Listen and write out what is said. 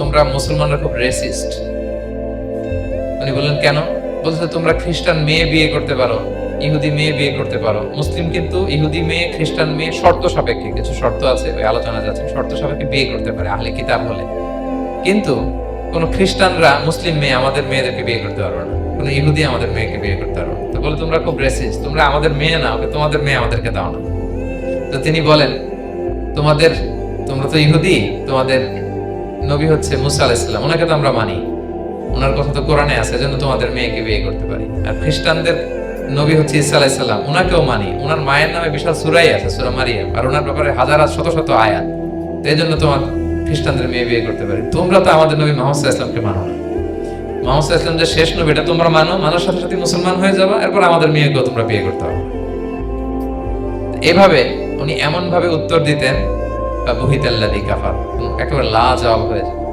তোমরা মুসলমানরা খুব রেসিস্ট উনি বললেন, কেন? বলছে, তোমরা খ্রিস্টান মেয়ে বিয়ে করতে পারো, ইহুদি মেয়ে বিয়ে করতে পারো। মুসলিম কিন্তু ইহুদি মেয়ে, খ্রিস্টান মেয়ে শর্ত সাপেক্ষে, কিছু শর্ত আছে, ওই আলোচনা যাচ্ছে, শর্ত সাপেক্ষে বিয়ে করতে পারে, আহলে কিতাব হলে। কিন্তু কোন খ্রিস্টানরা মুসলিম মেয়ে আমাদের মেয়েদেরকে বিয়ে করতে পারবে না, কোন ইহুদি আমাদের মেয়েকে বিয়ে করতে পারবে না। তো বলে, তোমরা খুব রেসিস্ট তোমরা আমাদের মেয়ে না, ওকে তোমাদের মেয়ে আমাদেরকে দাও না। তো তিনি বলেন, তোমাদের, তোমরা তো ইহুদি, তোমাদের নবী হচ্ছে মুসা আলাইসাল্লাম ওনাকে তো আমরা মানি। ওনার কথা তো কোরআনে আছে জন্য তোমাদের মেয়েকে বিয়ে করতে পারি। আর খ্রিস্টানদের নবী হচ্ছে ইসা আলাইসাল্লাম ওনাকেও মানি। ওনার মায়ের নামে বিশাল সুরাই আছে, সুরা মারিয়াম। আর ওনার ব্যাপারে হাজার শত শত আয়াত। এই জন্য তোমার খ্রিস্টানদের মেয়ে বিয়ে করতে পারি। তোমরা তো আমাদের নবী মোহাম্মদ ইসলামকে মানো না। মোহাম্মদ ইসলাম যে শেষ নবী, এটা তোমরা মানো। মানার সাথে সাথে মুসলমান হয়ে যাবা। এরপর আমাদের মেয়েকেও তোমরা বিয়ে করতে হবে। এভাবে উনি এমন ভাবে উত্তর দিতেন বা বুহিতাল্লাদি কাফার। একেবারে লা জবাব হয়ে যায়